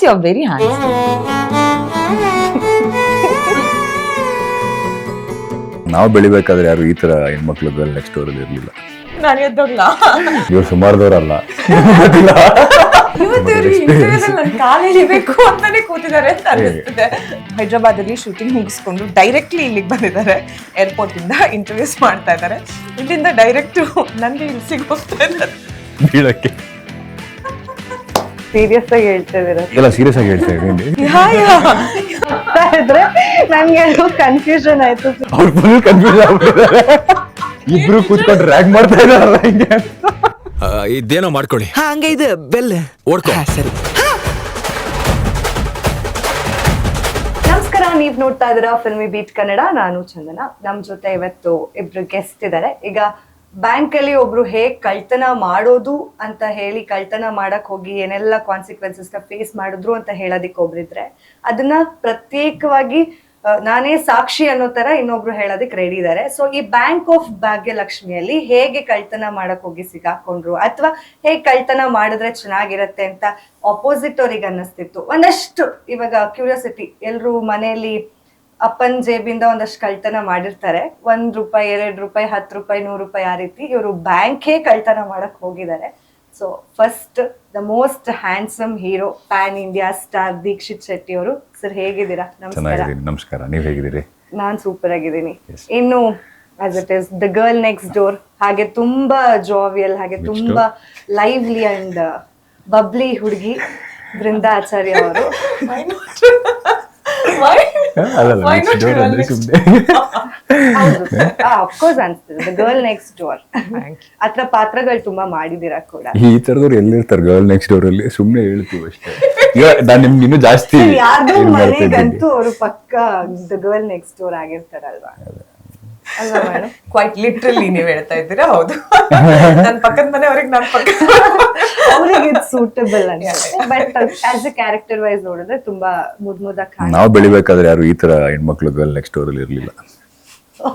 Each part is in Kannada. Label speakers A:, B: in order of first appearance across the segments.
A: Because you very very handsome
B: ನಾವು ಬೆಳಿಬೇಕಾದ್ರೆ ಯಾರು ಈ ತರ ಹೆಣ್ಮಕ್ಳು ನೆಕ್ಸ್ಟ್ ಅವರಲ್ಲಿ ಇರಲಿಲ್ಲ.
A: ನಾನು ಎದ್ದೋಗ್ಲಾ?
B: ಇವ್ರು ಸುಮಾರದವ್ರಲ್ಲ
A: ಇವತ್ತು ಇವ್ರು ಇಂಟರ್ವ್ಯೂದಲ್ಲಿ ನನ್ನ ಕಾಲು ಎಳಿಬೇಕು ಅಂತಾನೆ ಕೂತಿದ್ದಾರೆ ಅಂತ ಅನಿಸ್ತಿದೆ. ಹೈದ್ರಾಬಾದ್ ಅಲ್ಲಿ ಶೂಟಿಂಗ್ ಮುಗಿಸ್ಕೊಂಡು ಡೈರೆಕ್ಟ್ಲಿ ಇಲ್ಲಿಗೆ ಬಂದಿದ್ದಾರೆ. ಏರ್ಪೋರ್ಟ್ ಇಂದ ಇಂಟರ್ವ್ಯೂಸ್ ಮಾಡ್ತಾ ಇದ್ದಾರೆ. ಇಲ್ಲಿಂದ ಡೈರೆಕ್ಟ್ ನನಗೆ ಇಲ್ಲಿ ಸಿಗೋಗ್ತಾ ಇದ್ದಾರೆ
B: ಬೀಳಕ್ಕೆ.
C: ಸೀರಿಯಸ್ ಆಗಿ ಹೇಳ್ತಾ ಇದೀರ
B: ಎಲ್ಲ ಸೀರಿಯಸ್ ಆಗಿ ಹೇಳ್ತಾ ಇದ್ದೀನಿ.
A: ಯಾ, ಯಾ.
C: ಇದ್ರೆ ನನ್ಗೆ ಕನ್ಫ್ಯೂಷನ್ ಆಯ್ತು.
B: ಅವ್ರು ಫುಲ್ ಕನ್ಫ್ಯೂಸ್ ಆಗ್ಬಿಟ್ಟಿದ್ದಾರೆ ಇಬ್ರು ಕೂತ್ಕೊಂಡು ರ್ಯಾಗ್ ಮಾಡ್ತಾ ಇದಾರಲ್ಲ ಹಿಂಗೆ
D: ಇದೇನೋ ಮಾಡ್ಕೊಳ್ಳಿ.
E: ಹಾ ಹಂಗೆ ಇದು. ಬೆಲ್
D: ಓಡ್ಕೊ.
E: ಹಾ, ಸರಿ.
C: ನಮಸ್ಕಾರ ನೀವ್ ನೋಡ್ತಾ ಇದ್ದೀರಾ ಫಿಲ್ಮಿ ಬೀಟ್ ಕನ್ನಡ. ನಾನು ಚಂದನ. ನಮ್ ಜೊತೆ ಇವತ್ತು ಇಬ್ರು ಗೆಸ್ಟ್ ಇದ್ದಾರೆ. ಈಗ ಬ್ಯಾಂಕ್ ಅಲ್ಲಿ ಒಬ್ರು ಹೇಗ್ ಕಳ್ತನ ಮಾಡೋದು ಅಂತ ಹೇಳಿ ಕಳ್ತನ ಮಾಡಕ್ ಹೋಗಿ ಏನೆಲ್ಲ ಕಾನ್ಸಿಕ್ವೆನ್ಸಸ್ನ ಫೇಸ್ ಮಾಡಿದ್ರು ಅಂತ ಹೇಳೋದಿಕ್ ಒಬ್ರಿದ್ರೆ, ಅದನ್ನ ಪ್ರತ್ಯೇಕವಾಗಿ ನಾನೇ ಸಾಕ್ಷಿ ಅನ್ನೋ ತರ ಇನ್ನೊಬ್ರು ಹೇಳೋದಕ್ಕೆ ರೆಡಿ ಇದ್ದಾರೆ ಸೊ ಈ ಬ್ಯಾಂಕ್ ಆಫ್ ಭಾಗ್ಯಲಕ್ಷ್ಮಿಯಲ್ಲಿ ಹೇಗೆ ಕಳ್ತನ ಮಾಡಕ್ ಹೋಗಿ ಸಿಗಾಕೊಂಡ್ರು ಅಥವಾ ಹೇಗೆ ಕಳ್ತನ ಮಾಡಿದ್ರೆ ಚೆನ್ನಾಗಿರತ್ತೆ ಅಂತ ಆಪೋಸಿಟ್ ಅವ್ರಿಗೆ ಅನ್ನಿಸ್ತಿತ್ತು. ಒಂದಷ್ಟು ಇವಾಗ ಕ್ಯೂರಿಯಾಸಿಟಿ ಎಲ್ರು ಮನೆಯಲ್ಲಿ ಅಪ್ಪನ್ ಜೇಬಿಂದ ಒಂದಷ್ಟು ಕಳ್ತನ ಮಾಡಿರ್ತಾರೆ. ಒಂದ್ ರೂಪಾಯಿ ಎರಡ್ ರೂಪಾಯಿ ಹತ್ತು ರೂಪಾಯಿ ನೂರು ರೂಪಾಯಿ ಆ ರೀತಿ ಇವರು ಬ್ಯಾಂಕೇ ಕಳ್ತನ ಮಾಡಕ್ ಹೋಗಿದ್ದಾರೆ. So first the most handsome hero pan India star Dheekshith Shetty ಅವರು. ಸರ್ ಹೇಗಿದ್ದೀರಾ? ನಮಸ್ಕಾರ.
B: ಚೆನ್ನಾಗಿದ್ದೀನಿ. ನಮಸ್ಕಾರ. ನೀವ್ ಹೇಗಿದ್ದೀರಿ?
C: ನಾನ್ ಸೂಪರ್ ಆಗಿದ್ದೀನಿ. ಇನ್ನು as it is the girl next door ಹಾಗೆ ತುಂಬಾ ಜಾವಿಯಲ್ ಹಾಗೆ ತುಂಬಾ ಲೈವ್ಲಿ ಅಂಡ್ ಬಬ್ಲಿ ಹುಡುಗಿ ಬೃಂದಾ ಆಚಾರ್ಯ ಅವರು
A: Why?
B: ಅಲ್ಲ
A: Why
B: ಡೋರ್
A: not girl
B: ಅಂದ್ರೆ
A: next
B: ಆಫ್
C: ಅಫ್ಕೋರ್ಸ್ ಅನ್ಸ್ತದೆ ದ ಗರ್ಲ್ ನೆಕ್ಸ್ಟ್ ಡೋರ್ ಅತ್ರ ಪಾತ್ರಗಳು ತುಂಬಾ ಮಾಡಿದೀರಾ ಕೂಡ?
B: ಈ ತರದವ್ರು ಎಲ್ಲಿರ್ತಾರೆ ಗರ್ಲ್ ನೆಕ್ಸ್ಟ್ ಡೋರ್ ಅಲ್ಲಿ? ಸುಮ್ನೆ ಹೇಳ್ತೀವಿ ಅಷ್ಟೇ. ಈಗ ನಾನು ನಿಮ್ಗೆ ಇನ್ನೂ ಜಾಸ್ತಿ
C: ಯಾರ್ದೋ
B: ಮಾಡ್ತಾ
C: ಮನೆಗಂತೂ ಅವರು ಪಕ್ಕ ದ ಗರ್ಲ್ ನೆಕ್ಸ್ಟ್ ಡೋರ್ ಆಗಿರ್ತಾರಲ್ವಾ?
A: ಕ್ವೈಟ್ ಲಿಟ್ರಲಿ ನೀವ್ ಹೇಳ್ತಾ ಇದ್ದೀರಾ? ಹೌದು. ನನ್ನ ಪಕ್ಕದ ಮನೆ ಅವ್ರಿಗೆ ನನ್ ಪಕ್ಕ
C: ಅವ್ರಿಗೆ ಇದು suitable but as a character wise ನೋಡಿದ್ರೆ ತುಂಬಾ ಮುದ್ ಮುದ್ದಾಗಿ
B: ನಾವು ಬೆಳಿಬೇಕಾದ್ರೆ ಯಾರು ಈ ತರ ಹೆಣ್ಮಕ್ಳು ಗರ್ಲ್ ನೆಕ್ಸ್ಟ್ ಡೋರ್ ಇರಲಿಲ್ಲ.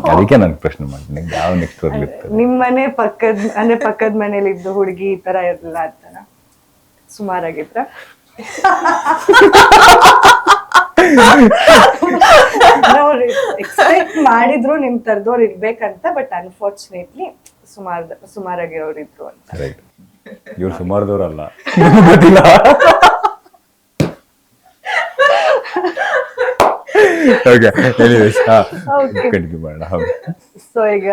B: ಅದಕ್ಕೆ ನಾನು ಪ್ರಶ್ನೆ ಮಾಡ್ತೀನಿ. ಯಾವ ನೆಕ್ಸ್ಟ್ ಡೋರ್ ನಿಮ್ಮ
C: ನಿಮ್ ಮನೆ ಪಕ್ಕದ ಅಂದ್ರೆ ಪಕ್ಕದ ಮನೇಲಿ ಇದ್ದು ಹುಡುಗಿ ಈ ತರ ಇರಲಿಲ್ಲ ಅಂತ. ಸುಮಾರಾಗಿದ್ರ? ನೋಡಿ ಎಕ್ಸ್ಪೆಕ್ಟ್ ಮಾಡಿದ್ರು ನಿಮ್ ತರದವ್ರು ಇರ್ಬೇಕಂತ ಬಟ್ ಅನ್ಫಾರ್ಚುನೇಟ್ಲಿ ಸುಮಾರ್ ಸುಮಾರಾಗಿರೋರು ಇದ್ರು ಅಂತ.
B: ರೈಟ್ ಇವ್ರು ಸುಮಾರದವ್ರಲ್ಲ. ಗೊತ್ತಿಲ್ಲ. ಓಕೆ ಎನಿವೇಸ್ ಹಾ ಕಂಟಿನ್ಯೂ ಮಾಡೋಣ. ಹೌದು.
C: ಸೊ ಈಗ.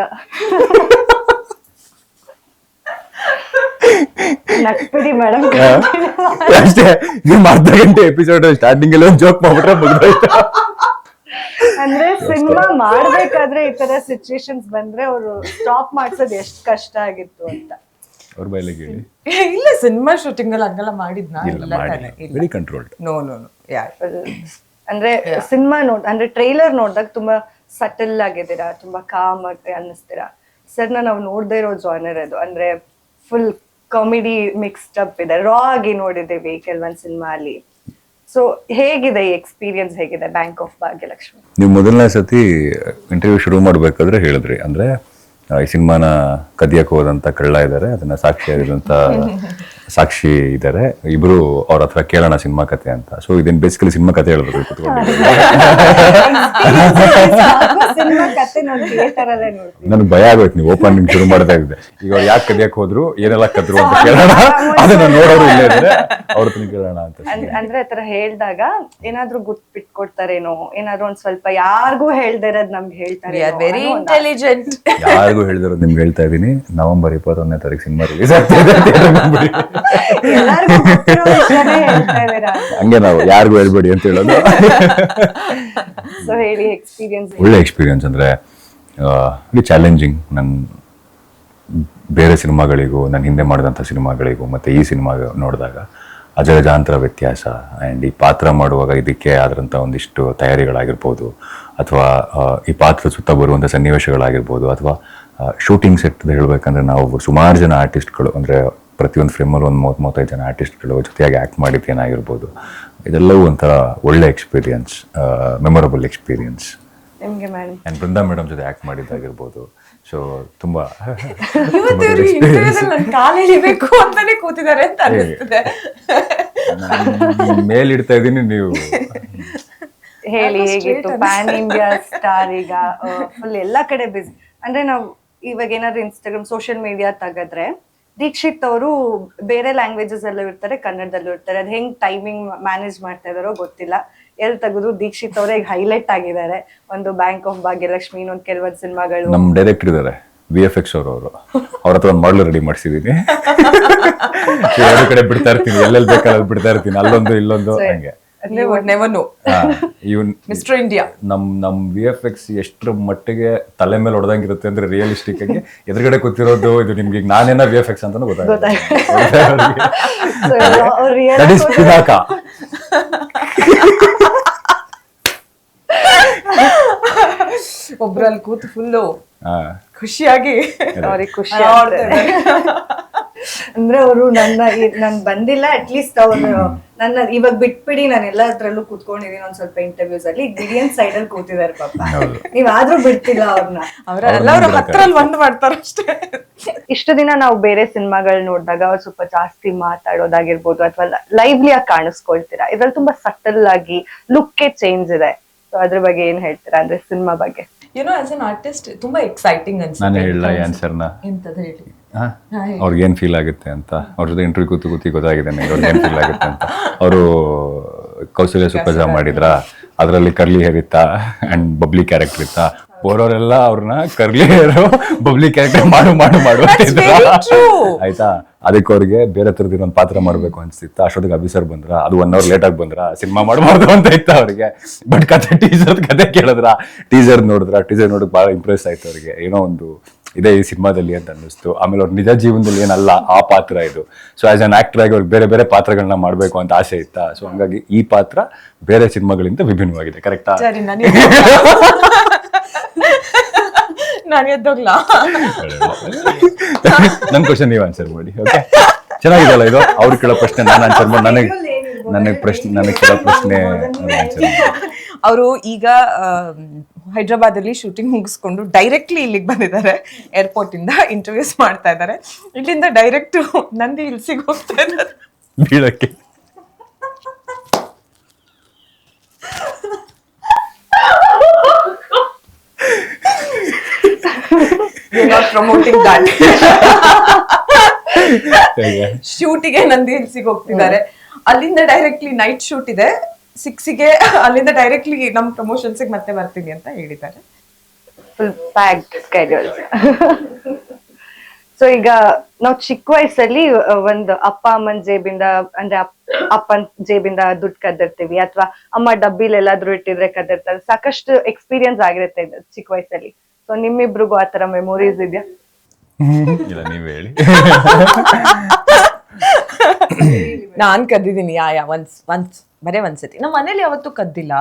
B: ಅಷ್ಟೇ ನೀವು ಅರ್ಧ ಗಂಟೆ ಎಪಿಸೋಡ್ ಸ್ಟಾರ್ಟಿಂಗ್ ಎಲ್ಲ ಜೋಕ್ ಮಾಡ್ಬಿಟ್ರೆ ಮುಗ್ದೋಯ್ತು.
C: ಅಂದ್ರೆ ಸಿನಿಮಾ ಮಾಡ್ಬೇಕಾದ್ರೆ ಈ ತರ ಸಿಚುಯೇಷನ್ಸ್ ಬಂದ್ರೆ ಅವರು ಸ್ಟಾಪ್ ಮಾಡ್ಸೋದು ಎಷ್ಟು ಕಷ್ಟ ಆಗಿತ್ತು ಅಂತ.
B: ಅವ್ರ ಬೈಲಿಗೆ ಹೇಳಿ
A: ಇಲ್ಲ ಸಿನಿಮಾ ಶೂಟಿಂಗ್ ಅಲ್ಲಿ ಹಂಗೆಲ್ಲ ಮಾಡಿದ್ನಾ?
B: ಇಲ್ಲ
A: ಇಲ್ಲ
B: ಮಾಡಿ
A: ತಾನೆ
B: very controlled
A: no no no ya
C: ಅಂದ್ರೆ ಸಿನಿಮಾ ನೋಡ್ ಅಂದ್ರೆ ಟ್ರೈಲರ್ ನೋಡಿದಾಗ ತುಂಬಾ ಸಟಲ್ ಆಗಿದ್ದೀರಾ? ತುಂಬಾ ಕಾಮ್ ಆಗಿ ಅನ್ನಿಸ್ತೀರಾ? ಸರ್ ನಾವು ನೋಡದೇ ಇರೋ ಜಾನರ್ ಅದು. ಅಂದ್ರೆ ಫುಲ್ ಕಾಮಿಡಿ ಮಿಕ್ಸ್ಡ್ ಅಪ್ ಇದೆ. ರಾ ಆಗಿ ನೋಡಿದ್ದೇವೆ ಕೆಲವೊಂದು ಸಿನಿಮಾ ಅಲ್ಲಿ ಸೊ ಹೇಗಿದೆ ಈ ಎಕ್ಸ್ಪೀರಿಯನ್ಸ್ ಹೇಗಿದೆ ಬ್ಯಾಂಕ್ ಆಫ್ ಭಾಗ್ಯಲಕ್ಷ್ಮಿ
B: ನೀವು ಮೊದಲನೇ ಸತಿ ಇಂಟರ್ವ್ಯೂ ಶುರು ಮಾಡಬೇಕಾದ್ರೆ ಹೇಳಿದ್ರಿ. ಅಂದ್ರೆ ಈ ಸಿನಿಮಾನ ಕದಿಯಕ್ಕೆ ಹೋದಂತ ಕಳ್ಳ ಇದ್ದಾರೆ ಅದನ್ನ ಸಾಕ್ಷಿಯಾಗಿರುವಂತ ಸಾಕ್ಷಿ ಇದ್ದಾರೆ ಇಬ್ರು ಅವ್ರ ಹತ್ರ ಕೇಳೋಣ ಸಿನಿಮಾ ಕತೆ ಅಂತ. ಸೊ ಇದನ್ನ ಬೇಸಿಕಲಿ ಸಿನಿಮಾ ಕತೆ ಹೇಳ್ಬೇಕು ನನಗೆ ಭಯ ಆಗೋಯ್ತು ನೀವು ಓಪನಿಂಗ್ ಶುರು ಮಾಡ್ತಾ ಇದ್ದೆ. ಈಗ ಅವ್ರು ಯಾಕೆ ಕದಿಯಕ್ಕೆ ಹೋದ್ರು ಏನೆಲ್ಲ ಕದ್ರು ಅಂತ ಕೇಳೋಣ. ಅದನ್ನ ನೋಡೋರು ಇಲ್ಲೇ ಇದ್ರೆ ಅವ್ರ ಹತ್ರ ಕೇಳೋಣ ಅಂತ
C: ಅಂದ್- ಅಂದ್ರೆ ಆತರ ಹೇಳ್ದಾಗ ಏನಾದ್ರೂ ಗುರ್ತ್ ಬಿಟ್ಕೊಡ್ತಾರೇನೋ ಏನಾದ್ರು ಒಂದ್ ಸ್ವಲ್ಪ ಯಾರಿಗೂ ಹೇಳ್ದೇ ಇರೋದ್ ನಮ್ಗೆ ಹೇಳ್ತಾರೆ
A: ಆರ್ ವೆರಿ ಇಂಟೆಲಿಜೆಂಟ್
B: ಯಾರಿಗೂ ಹೇಳ್ದಿರೋದ್ ನಿಮ್ಗೆ ಹೇಳ್ತಾ ಇದೀನಿ ನವೆಂಬರ್ ಇಪ್ಪತ್ತೊಂದನೇ ತಾರೀಕು ಸಿನಿಮಾ ರಿಲೀಸ್ ಆಗ್ತಿದೆ theatre ಹಂಗೆ ನಾವು ಯಾರಿಗೂ ಹೇಳ್ಬೇಡಿ ಅಂತ ಹೇಳೋದು. ಒಳ್ಳೆ ಎಕ್ಸ್ಪೀರಿಯನ್ಸ್ ಅಂದ್ರೆ ಚಾಲೆಂಜಿಂಗ್ ನನ್ ಬೇರೆ ಸಿನಿಮಾಗಳಿಗೂ ನಾನು ಹಿಂದೆ ಮಾಡಿದಂಥ ಸಿನಿಮಾಗಳಿಗೂ ಮತ್ತೆ ಈ ಸಿನಿಮಾ ನೋಡಿದಾಗ ಅಜಗಜಾಂತರ ವ್ಯತ್ಯಾಸ ಆ್ಯಂಡ್ ಈ ಪಾತ್ರ ಮಾಡುವಾಗ ಇದಕ್ಕೆ ಆದಂಥ ಒಂದಿಷ್ಟು ತಯಾರಿಗಳಾಗಿರ್ಬೋದು ಅಥವಾ ಈ ಪಾತ್ರ ಸುತ್ತ ಬರುವಂಥ ಸನ್ನಿವೇಶಗಳಾಗಿರ್ಬೋದು ಅಥವಾ ಶೂಟಿಂಗ್ ಸೆಟ್ ಹೇಳ್ಬೇಕಂದ್ರೆ ನಾವು ಸುಮಾರು ಜನ ಆರ್ಟಿಸ್ಟ್ಗಳು ಅಂದರೆ ಪ್ರತಿಯೊಂದು ಫ್ರೇಮಲ್ಲಿ ಒಂದು ಮೂವತ್ತು ಮೂವತ್ತೈದು ಜನ ಆರ್ಟಿಸ್ಟ್ಗಳು ಜೊತೆಯಾಗಿ ಆ್ಯಕ್ಟ್ ಮಾಡಿದ್ದೇನಾಗಿರ್ಬೋದು ಇದೆಲ್ಲವೂ ಒಂಥರ ಒಳ್ಳೆ ಎಕ್ಸ್ಪೀರಿಯನ್ಸ್ ಮೆಮೊರಬಲ್ ಎಕ್ಸ್ಪೀರಿಯನ್ಸ್
C: ನಿಮ್ಗೆ ಮೇಡಮ್
B: ಆ್ಯಂಡ್ ಬೃಂದಾ ಮೇಡಮ್ ಜೊತೆ ಆ್ಯಕ್ಟ್ ಮಾಡಿದ್ದಾಗಿರ್ಬೋದು. ಸೊ ತುಂಬ
A: ಇವತ್ತು ಇವ್ರು ಇಂಟರ್ವ್ಯೂದಲ್ಲಿ ನನ್ನ ಕಾಲು ಅಂತಾನೆ ಕೂತಿದ್ದಾರೆ ಅಂತ ಅನಿಸ್ತಿದೆ.
B: ಮೇಲಿಡ್ತಾ ಇದೀನಿ ನೀವು.
C: ಹೇಳಿ ಹೇಗಿತ್ತು? ಪ್ಯಾನ್ ಇಂಡಿಯಾ ಸ್ಟಾರ್ ಈಗ ಫುಲ್ ಎಲ್ಲಾ ಕಡೆ ಬಿಸಿ ಅಂದ್ರೆ ನಾವು ಇವಾಗ ಏನಾದ್ರು ಇನ್ಸ್ಟಾಗ್ರಾಮ್ ಸೋಷಿಯಲ್ ಮೀಡಿಯಾ ತೆಗೆದ್ರೆ ದೀಕ್ಷಿತ್ ಅವರು ಬೇರೆ ಲ್ಯಾಂಗ್ವೇಜಸ್ ಅಲ್ಲೂ ಇರ್ತಾರೆ ಕನ್ನಡದಲ್ಲೂ ಇರ್ತಾರೆ. ಅದ್ ಹೆಂಗ್ ಟೈಮಿಂಗ್ ಮ್ಯಾನೇಜ್ ಮಾಡ್ತಾ ಇದಾರೋ ಗೊತ್ತಿಲ್ಲ. ಎಲ್ ತೆಗೆದ್ರು ದೀಕ್ಷಿತ್ ಅವರೇ ಹೈಲೈಟ್ ಆಗಿದ್ದಾರೆ. ಒಂದು ಬ್ಯಾಂಕ್ ಆಫ್ ಭಾಗ್ಯಲಕ್ಷ್ಮಿ ಇನ್ನೊಂದು ಕೆಲವೊಂದು ಸಿನಿಮಾಗಳು.
B: ನಮ್ ಡೈರೆಕ್ಟರ್ ಇದಾರೆ ವಿ ಎಫ್ ಎಕ್ಸ್ ಅವರು ಅವರು. ಅವ್ರ ಹತ್ರ ಒಂದು ಮಾಡಲ್ ರೆಡಿ ಮಾಡಿಸಿದೀನಿ. ಎರಡು ಕಡೆ ಬಿಡ್ತಾ ಇರ್ತೀನಿ ಎಲ್ಲೆಲ್ಲಿ ಬೇಕಾದ್ರೆ ಬಿಡ್ತಾ ಇರ್ತೀನಿ ಅಲ್ಲೊಂದು ಇಲ್ಲೊಂದು ಹಂಗೆ.
A: ಮಿಸ್ಟರ್ ಇಂಡಿಯಾ
B: ನಮ್ ನಮ್ ವಿ ಎಫ್ ಎಕ್ಸ್ ಎಷ್ಟ್ರ ಮಟ್ಟಿಗೆ ತಲೆ ಮೇಲೆ ಹೊಡೆದಂಗಿರುತ್ತೆ ಅಂದ್ರೆ ರಿಯಲಿಸ್ಟಿಕ್ ಆಗಿ ಎದುರುಗಡೆ ಕೂತಿರೋದು ಇದು ನಿಮ್ಗೆ ಈಗ ನಾನೇನ ವಿ ಎಫ್ ಎಕ್ಸ್ ಅಂತಾನು ಗೊತ್ತಾಗುತ್ತೆ
A: ಒಬ್ರಲ್ಲಿ ಕೂತು ಫುಲ್ಲು ಖುಷಿಯಾಗಿ
C: ಅವ್ರಿಗೆ ಖುಷಿ. ಅಂದ್ರೆ ಅವರು ನನ್ನ ನಾನು ನಾನ್ ಬಂದಿಲ್ಲ ಅಟ್ಲೀಸ್ಟ್ ಅವರು ನನ್ನ ಇವಾಗ ಬಿಟ್ಬಿಡಿ ನಾನು ಎಲ್ಲದ್ರಲ್ಲೂ ಕೂತ್ಕೊಂಡಿದೀನಿ ಒಂದ್ ಸ್ವಲ್ಪ ಇಂಟರ್ವ್ಯೂಸ್ ಅಲ್ಲಿ. ಬಿರಿಯನ್ ಸೈಡ್ ಅಲ್ಲಿ ಕೂತಿದಾರೆ ಪಾಪ. ನೀವ್ ಆದ್ರೂ ಬಿಡ್ತಿಲ್ಲ ಅವ್ರನ್ನ
A: ಅವ್ರ ಹತ್ರ ಹತ್ರಲ್ಲಿ ಒಂದ್ ಮಾಡ್ತಾರ ಅಷ್ಟೇ.
C: ಇಷ್ಟು ದಿನ ನಾವು ಬೇರೆ ಸಿನಿಮಾಗಳು ನೋಡಿದಾಗ ಅವ್ರು ಸ್ವಲ್ಪ ಜಾಸ್ತಿ ಮಾತಾಡೋದಾಗಿರ್ಬೋದು ಅಥವಾ ಲೈವ್ಲಿ ಆಗಿ ಕಾಣಿಸ್ಕೊಳ್ತೀರಾ? ಇದ್ರಲ್ಲಿ ತುಂಬಾ ಸಟಲ್ ಆಗಿ ಲುಕ್ಕೇ ಚೇಂಜ್ ಇದೆ. ಸೊ ಅದ್ರ ಬಗ್ಗೆ ಏನ್ ಹೇಳ್ತೀರಾ ಅಂದ್ರೆ ಸಿನಿಮಾ ಬಗ್ಗೆ?
A: ಏನೋ ಆಸ್ ಅನ್ ಆರ್ಟಿಸ್ಟ್ ತುಂಬಾ ಎಕ್ಸೈಟಿಂಗ್
B: ನಾನು
A: ಅನ್ಸುತ್ತೆ
B: ಹೇಳಲ್ಲ ಈ ಆನ್ಸರ್ನ
A: ಎಂತದ ಹೇಳಿ.
B: ಅವ್ರಿಗೆ ಏನ್ ಫೀಲ್ ಆಗುತ್ತೆ ಅಂತ? ಅವ್ರ ಜೊತೆ ಇಂಟರ್ವ್ಯೂ ಕೂತು ಕೂತಿ ಗೊತ್ತಾಗಿದೆ ನನಗೆ ಅವ್ರಿಗೆ ಏನು ಫೀಲ್ ಆಗುತ್ತೆ ಅಂತ? ಅವರು ಕೌಶಲ್ಯ ಸುಪ್ರಜಾ ಮಾಡಿದ್ರ? ಅದರಲ್ಲಿ ಕರ್ಲಿ ಹೇರ್ ಇತ್ತಾ? ಅಂಡ್ ಬಬ್ಲಿ ಕ್ಯಾರೆಕ್ಟರ್ ಇತ್ತಾ? ಓರೋರೆಲ್ಲ ಅವ್ರನ್ನ ಕರ್ಲಿ ಹೇರ್ ಬಬ್ಲಿ ಕ್ಯಾರೆಕ್ಟರ್ ಮಾಡು ಮಾಡು ಮಾಡು ಆಯ್ತಾ? ಅದಕ್ಕೆ ಅವ್ರಿಗೆ ಬೇರೆ ಥರದ ಇನ್ನೊಂದು ಪಾತ್ರ ಮಾಡಬೇಕು ಅನ್ಸ್ತಿತ್ತ. ಅಷ್ಟೊತ್ತಿಗೆ ಅಭಿಸರ್ ಬಂದ್ರ? ಅದು ಒನ್ ಅವರ್ ಲೇಟಾಗಿ ಆಗಿ ಬಂದ್ರ? ಸಿನಿಮಾ ಮಾಡಬಾರ್ದು ಅಂತ ಇತ್ತು ಅವ್ರಿಗೆ? ಬಟ್ ಕತೆ ಟೀಸರ್ ಕತೆ ಕೇಳಿದ್ರ? ಟೀಸರ್ ನೋಡಿದ್ರ? ಟೀಸರ್ ನೋಡಕ್ ಭಾಳ ಇಂಪ್ರೆಸ್ ಆಯ್ತು ಅವ್ರಿಗೆ. ಏನೋ ಒಂದು ಇದೆ ಈ ಸಿನಿಮಾದಲ್ಲಿ ಅಂತ ಅನ್ನಿಸ್ತು. ಆಮೇಲೆ ಅವ್ರ ನಿಜ ಜೀವನದಲ್ಲಿ ಏನಲ್ಲ ಆ ಪಾತ್ರ ಇದು. ಸೊ ಆ್ಯಸ್ ಅನ್ ಆಕ್ಟರ್ ಆಗಿ ಅವ್ರಿಗೆ ಬೇರೆ ಬೇರೆ ಪಾತ್ರಗಳನ್ನ ಮಾಡಬೇಕು ಅಂತ ಆಸೆ ಇತ್ತಾ? ಸೊ ಹಂಗಾಗಿ ಈ ಪಾತ್ರ ಬೇರೆ ಸಿನಿಮಾಗಳಿಂದ ವಿಭಿನ್ನವಾಗಿದೆ. ಕರೆಕ್ಟಾ
A: ನಾನು ನಾನು ಎದ್ದೋಗ್ಲಾ
B: ನನ್ ಕ್ವಶನ್ ನೀವು ಆನ್ಸರ್ ಮಾಡಿ ಓಕೆ ಚೆನ್ನಾಗಿದೆಯಲ್ಲ ಇದು? ಅವ್ರು ಕೇಳೋ ಪ್ರಶ್ನೆ ನಾನು ಆನ್ಸರ್ ಮಾಡಿ ನನಗೆ ನನಗೆ ಪ್ರಶ್ನೆ ನನಗೆ ಕೇಳೋ ಪ್ರಶ್ನೆ ಆನ್ಸರ್
A: ಅವರು ಈಗ ಹೈದ್ರಾಬಾದ್ ಅಲ್ಲಿ ಶೂಟಿಂಗ್ ಮುಗಿಸ್ಕೊಂಡು ಡೈರೆಕ್ಟ್ಲಿ ಇಲ್ಲಿಗೆ ಬಂದಿದ್ದಾರೆ. ಏರ್ಪೋರ್ಟ್ ಇಂದ ಇಂಟರ್ವ್ಯೂಸ್ ಮಾಡ್ತಾ ಇದ್ದಾರೆ. ಇಲ್ಲಿಂದ ಡೈರೆಕ್ಟ್ ನಂದಿ ಹಿಲ್ಸಿಗೆ ಹೋಗ್ತಾ ಇದ್ದಾರೆ.
B: ಬೀಳಕ್ಕೆ?
A: ಶೂಟಿಗೆ ನಂದಿ ಹಿಲ್ಸಿಗೆ ಹೋಗ್ತಿದ್ದಾರೆ. ಅಲ್ಲಿಂದ ಡೈರೆಕ್ಟ್ಲಿ ನೈಟ್ ಶೂಟ್ ಇದೆ. ಸಿಕ್ಸಿಗೆ ಅಲ್ಲಿಂದ ಡೈರೆಕ್ಟ್ಲಿ ನಮ್ಮ ಪ್ರಮೋಷನ್ಸಿಗೆ ಮತ್ತೆ ಬರ್ತೀನಿ ಅಂತ ಹೇಳಿದ್ದಾರೆ.
C: ಫುಲ್ ಪ್ಯಾಕ್ಡ್ ಸ್ಕೆಡ್ಯೂಲ್ ಸೊ ಈಗ ನಾವು ಚಿಕ್ಕ ವಯಸ್ಸಲ್ಲಿ ಒಂದು ಅಪ್ಪ ಅಮ್ಮನ ಜೇಬಿಂದ ಅಂದ್ರೆ ಅಪ್ಪನ ಜೇಬಿಂದ ದುಡ್ಡು ಕದ್ದಿರ್ತೀವಿ ಅಥವಾ ಅಮ್ಮ ಡಬ್ಬಿಲ್ ಎಲ್ಲಾದ್ರೂ ಇಟ್ಟಿದ್ರೆ ಕದ್ದಿರ್ತಾರೆ. ಸಾಕಷ್ಟು ಎಕ್ಸ್ಪೀರಿಯನ್ಸ್ ಆಗಿರುತ್ತೆ ಇದು ಚಿಕ್ಕ ವಯಸ್ಸಲ್ಲಿ. ಸೊ ನಿಮ್ಮಿಬ್ರಿಗೂ ಆತರ ಮೆಮೊರೀಸ್ ಇದೆಯಾ?
B: ಇಲ್ಲ ನೀವ್ ಹೇಳಿ.
A: ನಾನ್ ಕದ್ದಿದ್ದೀನಿ ಯಾ ಯಾ ಒನ್ಸ್ ಒನ್ಸ್ ಬರೇ ಒಂದ್ಸತಿ ನಮ್ಮ ಮನೇಲಿ ಯಾವತ್ತೂ ಕದ್ದಿಲ್ಲ.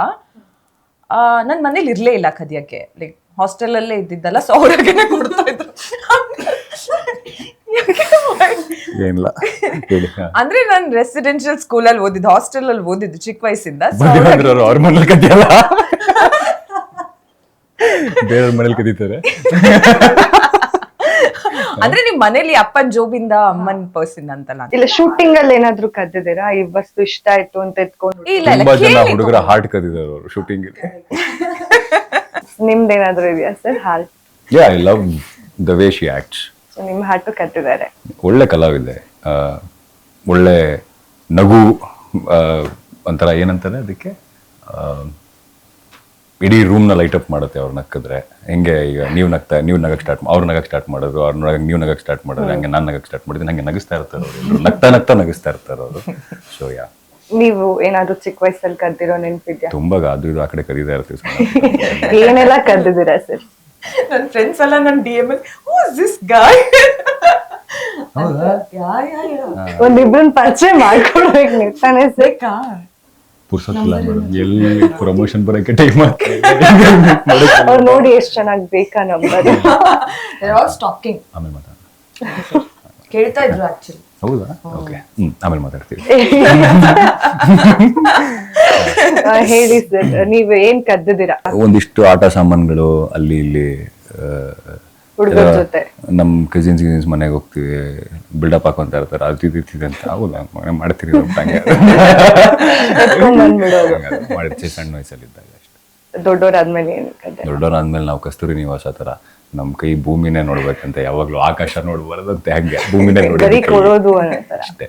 A: ನನ್ನ ಮನೇಲಿ ಇರ್ಲೇ ಇಲ್ಲ ಕದಿಯಕ್ಕೆ. ಲೈಕ್ ಹಾಸ್ಟೆಲಲ್ಲೇ ಇದ್ದಿದ್ದಲ್ಲ ಸೊ ಅವ್ರಾಗೇನೆ ಕೊಡ್ತಾ ಇದ್ರು.
B: ಏನಿಲ್ಲ ಹೇಳಿ
A: ಅಂದ್ರೆ ನಾನು ರೆಸಿಡೆನ್ಷಿಯಲ್ ಸ್ಕೂಲಲ್ಲಿ ಓದಿದ್ದು ಹಾಸ್ಟೆಲ್ ಅಲ್ಲಿ ಓದಿದ್ದು ಚಿಕ್ಕ ವಯಸ್ಸಿಂದ So
B: ಅವ್ರ ಮನೇಲಿ ಕದಿಯಲ್ಲ? ಬೇರೆ ಮನೇಲಿ ಕದೀತಾರೆ.
A: ಅಂದ್ರೆ ನಿಮ್ ಮನೇಲಿ ಅಪ್ಪನ್ ಜೋಬಿಂದ ಅಮ್ಮನ್ ಪರ್ಸನ್ ಅಂತಲ್ಲ?
C: ಇಲ್ಲ ಶೂಟಿಂಗ್ ಅಲ್ಲಿ ಏನಾದ್ರೂ ಕದ್ದಿದ್ದೀರಾ? ಈ ವಸ್ತು ಇಷ್ಟ ಆಯ್ತು ಅಂತ ಎತ್ಕೊಂಡು?
A: ಇಲ್ಲ
B: ತುಂಬಾ ಜನ ಹುಡುಗರ ಹಾರ್ಟ್ ಕದಿದ್ದಾರೆ ಅವರು ಶೂಟಿಂಗ್
C: ನಿಮ್ದೇನಾದ್ರು ಇದೆಯಾ sir heart
B: yeah I love the way she acts
C: ನಿಮ್ ಹಾರ್ಟ್ ಕದ್ದಿದ್ದಾರೆ.
B: ಒಳ್ಳೆ ಕಲಾವಿದೆ. ಆ, ಒಳ್ಳೆ ನಗು ಆ, ಒಂಥರ ಏನಂತಾರೆ ಅದಕ್ಕೆ? ಆ, ಇಡೀ ರೂಮ್ನ ಲೈಟ್ ಅಪ್ ಮಾಡುತ್ತೆ ಅವ್ರು ನಕ್ಕಿದ್ರೆ. ಹೆಂಗೆ ಈಗ ನೀವು ನಗ್ತಾ ನೀವು ನಗಕ್ಕೆ ಸ್ಟಾರ್ಟ್ ಅವ್ರು ನಗಕ್ಕೆ ಸ್ಟಾರ್ಟ್ ಮಾಡೋದು ಅವ್ರ ನಗ ನೀವು ನಗಕ್ಕೆ ಸ್ಟಾರ್ಟ್ ಮಾಡಿದ್ರೆ ಹಂಗೆ ನಾನು ನಗಕ್ಕೆ ಸ್ಟಾರ್ಟ್ ಮಾಡಿದ್ರೆ ಹಂಗೆ ನಗಿಸ್ತಾ ಇರ್ತಾರೆ ಅವರು ನಗ್ತಾ ನಗ್ತಾ ನಗಿಸ್ತಾ ಇರ್ತಾರೆ ಅವರು. ಸೊ ಯಾ
C: ನೀವು ಏನಾದ್ರು ಚಿಕ್ಕ ವಯಸ್ಸಲ್ಲಿ ಕದ್ದಿರೋ ನೆನ್ಪಿದ್ಯಾ?
B: ತುಂಬಾ ಅದು ಇದು ಆ ಕಡೆ ಕರೀತಾ ಇರ್ತೀವಿ ಸರ್.
C: ಏನೆಲ್ಲ ಕದ್ದಿದ್ದೀರಾ ಸರ್?
A: ನನ್ನ ಫ್ರೆಂಡ್ಸ್ ಎಲ್ಲ ನನ್ನ ಡಿ ಎಂ ಅಲ್ಲಿ is this guy ya ya ya
C: ಒಂದಿಬ್ರನ್ ಪರಿಚಯ ಮಾಡ್ಕೊಡ್ಬೇಕು ನಿರ್ತಾನೆ ಸೇಕಾ ಸರ್.
B: ಪುರ್ಸೊತ್ತಿಲ್ಲ ಮೇಡಮ್. ಎಲ್ಲಿ ಪ್ರಮೋಷನ್ ಬರೋಕೆ ಟೈಮ್
C: ಅವ್ರು ನೋಡಿ ಎಷ್ಟು ಚೆನ್ನಾಗಿ ಬೇಕಾ ನಂಬರ್.
A: ಸ್ಟಾಕಿಂಗ್
B: ಆಮೇಲೆ ಮಾತಾಡ.
A: ಕೇಳ್ತಾ ಇದ್ರು ಆಕ್ಚುಲಿ
B: ಹೌದಾ? ಓಕೆ ಹ್ಞೂ ಆಮೇಲೆ ಮಾತಾಡ್ತೀವಿ.
C: ಹೇಳಿ ಸರ್ ನೀವು ಏನ್ ಕದ್ದಿದ್ದೀರಾ?
B: ಒಂದಿಷ್ಟು ಆಟ ಸಾಮಾನುಗಳು ಅಲ್ಲಿ ಇಲ್ಲಿ ನಮ್ಮ ಕಸಿನ್ಸ್ ಗಿಜಿನ್ಸ್ ಮನೆಗೆ ಹೋಗ್ತೀವಿ ಬಿಲ್ಡಪ್ ಹಾಕೊಂತ ಇರ್ತಾರೆ. ಅದು ಇದು ಅಂತ. ಹೌದಾ ಮನೆ ಮಾಡ್ತೀರಿ ಮಾಡಿರ್ತೀವಿ ಸಣ್ಣ ವಯಸ್ಸಲ್ಲಿ ಇದ್ದಾಗ ಅಷ್ಟೇ.
C: ದೊಡ್ಡೋರಾದ್ಮೇಲೆ
B: ದೊಡ್ಡವರಾದ್ಮೇಲೆ ನಾವು ಕಸ್ತೂರಿ ನಿವಾಸ ತರ ನಮ್ಮ ಕೈ ಭೂಮಿನೇ ನೋಡ್ಬೇಕಂತ ಯಾವಾಗಲೂ ಆಕಾಶ ನೋಡ್ಬಾರ್ದಂತೆ ಹಂಗೆ. ಭೂಮಿನೇ ನೋಡಿ ಅಷ್ಟೇ.